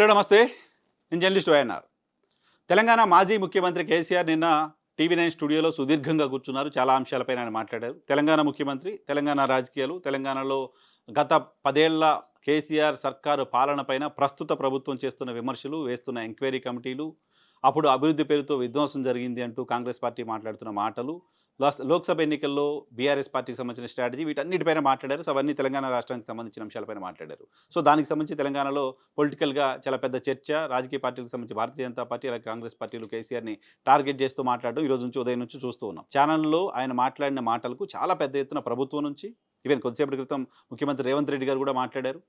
Hello నమస్తే. నేను journalist YNR. Telangana మాజీ ముఖ్యమంత్రి కేసీఆర్ నిన్న టీవీ నైన్ స్టూడియోలో సుదీర్ఘంగా కూర్చున్నారు. చాలా అంశాలపైన ఆయన మాట్లాడారు. తెలంగాణ ముఖ్యమంత్రి తెలంగాణ రాజకీయాలు తెలంగాణలో గత పదేళ్ళ కేసీఆర్ సర్కారు పాలనపైన ప్రస్తుత ప్రభుత్వం చేస్తున్న విమర్శలు వేస్తున్న ఎంక్వైరీ కమిటీలు అప్పుడు అభివృద్ధి పేరుతో విధ్వంసం జరిగింది అంటూ కాంగ్రెస్ పార్టీ మాట్లాడుతున్న మాటలు లాస్- లోక్సభ ఎన్నికల్లో బీఆర్ఎస్ పార్టీకి సంబంధించిన స్ట్రాటజీ వీటన్నిటిపైన మాట్లాడారు. సో అవన్నీ తెలంగాణ రాష్ట్రానికి సంబంధించిన అంశాలపైన మాట్లాడారు. సో దానికి సంబంధించి తెలంగాణలో పొలిటికల్గా చాలా పెద్ద చర్చ రాజకీయ పార్టీలకు సంబంధించి భారతీయ జనతా పార్టీ అలాగే కాంగ్రెస్ పార్టీలు కేసీఆర్ని టార్గెట్ చేస్తూ మాట్లాడడం ఈ రోజు నుంచి ఉదయం నుంచి చూస్తూ ఉన్నాం. ఛానల్లో ఆయన మాట్లాడిన మాటలకు చాలా పెద్ద ఎత్తున ప్రభుత్వం నుంచి ఈవెన్ కొద్దిసేపటి క్రితం ముఖ్యమంత్రి రేవంత్ రెడ్డి గారు కూడా మాట్లాడారు.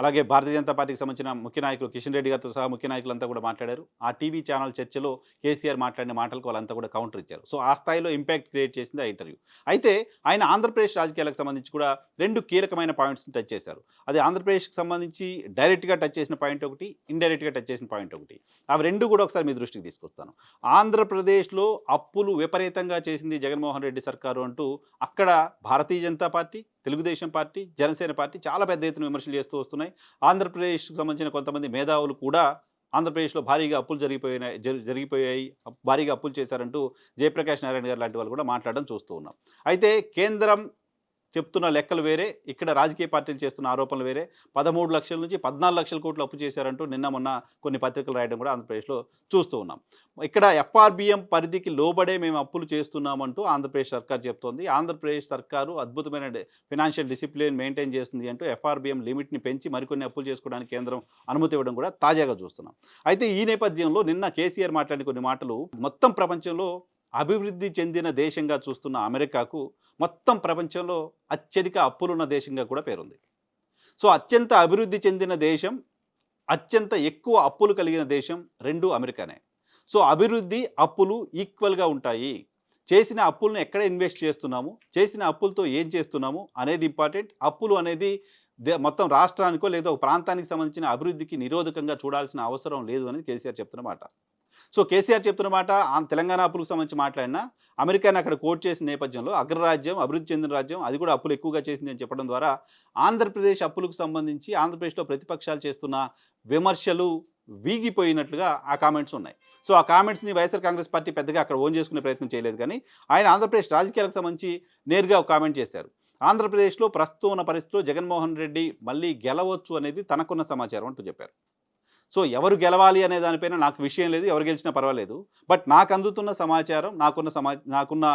అలాగే భారతీయ జనతా పార్టీకి సంబంధించిన ముఖ్య నాయకులు కిషన్ రెడ్డి గారితో సహా ముఖ్య నాయకులంతా కూడా మాట్లాడారు. ఆ టీవీ ఛానల్ చర్చలో కేసీఆర్ మాట్లాడిన మాటలకు వాళ్ళంతా కూడా కౌంటర్ ఇచ్చారు. సో ఆ స్థాయిలో ఇంపాక్ట్ క్రియేట్ చేసింది ఆ ఇంటర్వ్యూ. అయితే ఆయన ఆంధ్రప్రదేశ్ రాజకీయాలకు సంబంధించి కూడా రెండు కీలకమైన పాయింట్స్ని టచ్ చేశారు. అది ఆంధ్రప్రదేశ్కి సంబంధించి డైరెక్ట్గా టచ్ చేసిన పాయింట్ ఒకటి ఇండైరెక్ట్గా టచ్ చేసిన పాయింట్ ఒకటి. అవి రెండు కూడా ఒకసారి మీ దృష్టికి తీసుకొస్తాను. ఆంధ్రప్రదేశ్లో అప్పులు విపరీతంగా చేసింది జగన్మోహన్ రెడ్డి సర్కారు అంటూ అక్కడ Bharatiya Janata party Telugu Desam party Janasena party చాలా పెద్ద ఎత్తున విమర్శలు చేస్తూ వస్తున్నాయి. ఆంధ్రప్రదేశ్కు సంబంధించిన కొంతమంది మేధావులు కూడా ఆంధ్రప్రదేశ్లో భారీగా అప్పులు జరిగిపోయినాయి జరిగిపోయాయి భారీగా అప్పులు చేశారంటూ జయప్రకాష్ నారాయణ గారు లాంటి వాళ్ళు కూడా మాట్లాడడం చూస్తూ ఉన్నాం. అయితే కేంద్రం చెప్తున్న లెక్కలు వేరే ఇక్కడ రాజకీయ పార్టీలు చేస్తున్న ఆరోపణలు వేరే. పదమూడు లక్షల నుంచి పద్నాలుగు లక్షల కోట్లు అప్పు చేశారంటూ నిన్న మొన్న కొన్ని పత్రికలు రాయడం కూడా ఆంధ్రప్రదేశ్లో చూస్తూ ఉన్నాం. ఇక్కడ ఎఫ్ఆర్బిఎం పరిధికి లోబడే మేము అప్పులు చేస్తున్నామంటూ ఆంధ్రప్రదేశ్ సర్కార్ చెప్తోంది. ఆంధ్రప్రదేశ్ సర్కారు అద్భుతమైన ఫినాన్షియల్ డిసిప్లిన్ మెయింటైన్ చేస్తుంది అంటూ ఎఫ్ఆర్బిఎం లిమిట్ని పెంచి మరికొన్ని అప్పులు చేసుకోవడానికి కేంద్రం అనుమతి ఇవ్వడం కూడా తాజాగా చూస్తున్నాం. అయితే ఈ నేపథ్యంలో నిన్న కేసీఆర్ మాట్లాడిన కొన్ని మాటలు మొత్తం ప్రపంచంలో అభివృద్ధి చెందిన దేశంగా చూస్తున్న అమెరికాకు మొత్తం ప్రపంచంలో అత్యధిక అప్పులున్న దేశంగా కూడా పేరుంది. సో అత్యంత అభివృద్ధి చెందిన దేశం అత్యంత ఎక్కువ అప్పులు కలిగిన దేశం రెండు అమెరికానే. సో అభివృద్ధి అప్పులు ఈక్వల్గా ఉంటాయి. చేసిన అప్పులను ఎక్కడ ఇన్వెస్ట్ చేస్తున్నాము? చేసిన అప్పులతో ఏం చేస్తున్నాము? అనేది ఇంపార్టెంట్. అప్పులు అనేది దే- మొత్తం రాష్ట్రానికో లేదా ఒక ప్రాంతానికి సంబంధించిన అభివృద్ధికి నిరోధకంగా చూడాల్సిన అవసరం లేదు అని కేసీఆర్ చెప్తున్నమాట సో కేసీఆర్ చెప్తున్న మాట తెలంగాణ అప్పులకు సంబంధించి మాట్లాడినా అమెరికాని అక్కడ కోట్ చేసిన నేపథ్యంలో అగ్రరాజ్యం అభివృద్ధి చెందిన రాజ్యం అది కూడా అప్పులు ఎక్కువగా చేసింది అని చెప్పడం ద్వారా ఆంధ్రప్రదేశ్ అప్పులకు సంబంధించి ఆంధ్రప్రదేశ్లో ప్రతిపక్షాలు చేస్తున్న విమర్శలు వీగిపోయినట్లుగా ఆ కామెంట్స్ ఉన్నాయి. సో ఆ కామెంట్స్ని వైఎస్ఆర్ కాంగ్రెస్ పార్టీ పెద్దగా అక్కడ ఓన్ చేసుకునే ప్రయత్నం చేయలేదు కానీ ఆయన ఆంధ్రప్రదేశ్ రాజకీయాలకు సంబంధించి నేరుగా ఒక కామెంట్ చేశారు. ఆంధ్రప్రదేశ్లో ప్రస్తుతం ఉన్న పరిస్థితిలో జగన్మోహన్ రెడ్డి మళ్ళీ గెలవచ్చు అనేది తనకున్న సమాచారం అంటూ చెప్పారు. సో ఎవరు గెలవాలి అనే దానిపైన నాకు విషయం లేదు ఎవరు గెలిచినా పర్వాలేదు. బట్ నాకు అందుతున్న సమాచారం నాకున్న సమా నాకున్న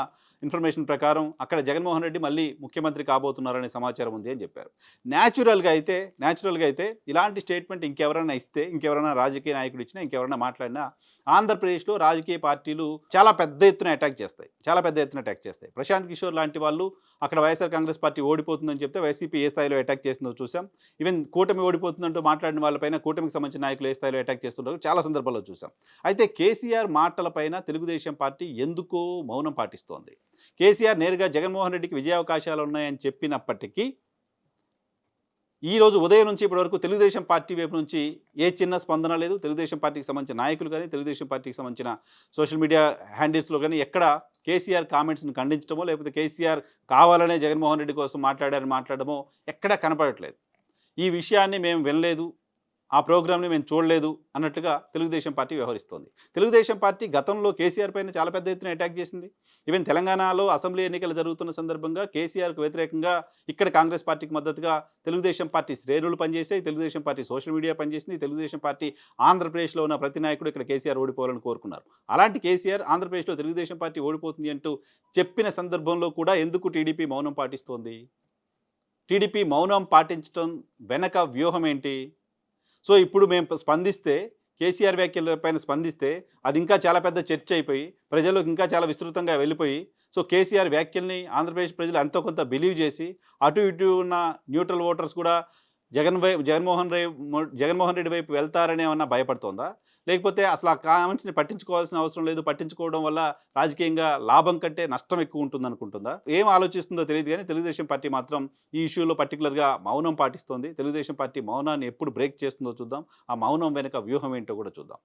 ఇన్ఫర్మేషన్ ప్రకారం అక్కడ జగన్మోహన్ రెడ్డి మళ్ళీ ముఖ్యమంత్రి కాబోతున్నారనే సమాచారం ఉంది అని చెప్పారు. న్యాచురల్గా అయితే న్యాచురల్గా అయితే ఇలాంటి స్టేట్మెంట్ ఇంకెవరైనా ఇస్తే ఇంకెవరైనా రాజకీయ నాయకుడు ఇచ్చినా ఇంకెవరైనా మాట్లాడినా ఆంధ్రప్రదేశ్లో రాజకీయ పార్టీలు చాలా పెద్ద ఎత్తున అటాక్ చేస్తాయి. చాలా పెద్ద ఎత్తున అటాక్ చేస్తాయి. ప్రశాంత్ కిషోర్ లాంటి వాళ్ళు అక్కడ వైఎస్ఆర్ కాంగ్రెస్ పార్టీ ఓడిపోతుందని చెప్తే వైసీపీ ఏ స్థాయిలో అటాక్ చేస్తుందో చూసాం. ఈవెన్ కూటమి ఓడిపోతుందంటూ మాట్లాడిన వాళ్ళపైన కూటమికి సంబంధించిన నాయకులు ఏ స్థాయిలో అటాక్ చేస్తుంటారో చాలా సందర్భాల్లో చూసాం అయితే కేసీఆర్ మాటలపైన తెలుగుదేశం పార్టీ ఎందుకో మౌనం పాటిస్తోంది. కేసీఆర్ నేరుగా జగన్మోహన్ రెడ్డికి విజయావకాశాలు ఉన్నాయని చెప్పినప్పటికీ ఈ రోజు ఉదయం నుంచి ఇప్పటివరకు తెలుగుదేశం పార్టీ వైపు నుంచి ఏ చిన్న స్పందన లేదు. తెలుగుదేశం పార్టీకి సంబంధించిన నాయకులు కానీ తెలుగుదేశం పార్టీకి సంబంధించిన సోషల్ మీడియా హ్యాండిల్స్లో కానీ ఎక్కడ కేసీఆర్ కామెంట్స్ని ఖండించడమో లేకపోతే కేసీఆర్ కావాలనే జగన్మోహన్ రెడ్డి కోసం మాట్లాడారని మాట్లాడమో ఎక్కడా కనపడట్లేదు. ఈ విషయాన్ని మేము వినలేదు. ఆ ప్రోగ్రామ్ని మేము చూడలేదు అన్నట్టుగా తెలుగుదేశం పార్టీ వ్యవహరిస్తోంది. తెలుగుదేశం పార్టీ గతంలో కేసీఆర్ పైన చాలా పెద్ద ఎత్తున అటాక్ చేసింది. ఈవెన్ తెలంగాణలో అసెంబ్లీ ఎన్నికలు జరుగుతున్న సందర్భంగా కేసీఆర్కు వ్యతిరేకంగా ఇక్కడ కాంగ్రెస్ పార్టీకి మద్దతుగా తెలుగుదేశం పార్టీ శ్రేణులు పనిచేసాయి తెలుగుదేశం పార్టీ సోషల్ మీడియా పనిచేసింది తెలుగుదేశం పార్టీ ఆంధ్రప్రదేశ్లో ఉన్న ప్రతి నాయకుడు ఇక్కడ కేసీఆర్ ఓడిపోవాలని కోరుకున్నారు. అలాంటి కేసీఆర్ ఆంధ్రప్రదేశ్లో తెలుగుదేశం పార్టీ ఓడిపోతుంది అంటూ చెప్పిన సందర్భంలో కూడా ఎందుకు టీడీపీ మౌనం పాటిస్తోంది? టీడీపీ మౌనం పాటించడం వెనక వ్యూహం ఏంటి? సో ఇప్పుడు మేము స్పందిస్తే కేసీఆర్ వ్యాఖ్యల పైన స్పందిస్తే అది ఇంకా చాలా పెద్ద చర్చ అయిపోయి ప్రజలకు ఇంకా చాలా విస్తృతంగా వెళ్ళిపోయి సో కేసీఆర్ వ్యాఖ్యల్ని ఆంధ్రప్రదేశ్ ప్రజలు ఎంతో కొంత బిలీవ్ చేసి అటు ఇటు ఉన్న న్యూట్రల్ ఓటర్స్ కూడా జగన్ వై జగన్మోహన్ రెడ్డి జగన్మోహన్ రెడ్డి వైపు వెళ్తారని ఏమన్నా భయపడుతోందా? లేకపోతే అసలు ఆ కామెంట్స్ని పట్టించుకోవాల్సిన అవసరం లేదు పట్టించుకోవడం వల్ల రాజకీయంగా లాభం కంటే నష్టం ఎక్కువ ఉంటుంది అనుకుంటుందా ఏం ఆలోచిస్తుందో తెలియదు కానీ తెలుగుదేశం పార్టీ మాత్రం ఈ ఇష్యూలో పర్టికులర్గా మౌనం పాటిస్తోంది. తెలుగుదేశం పార్టీ మౌనాన్ని ఎప్పుడు బ్రేక్ చేస్తుందో చూద్దాం. ఆ మౌనం వెనుక వ్యూహం ఏంటో కూడా చూద్దాం.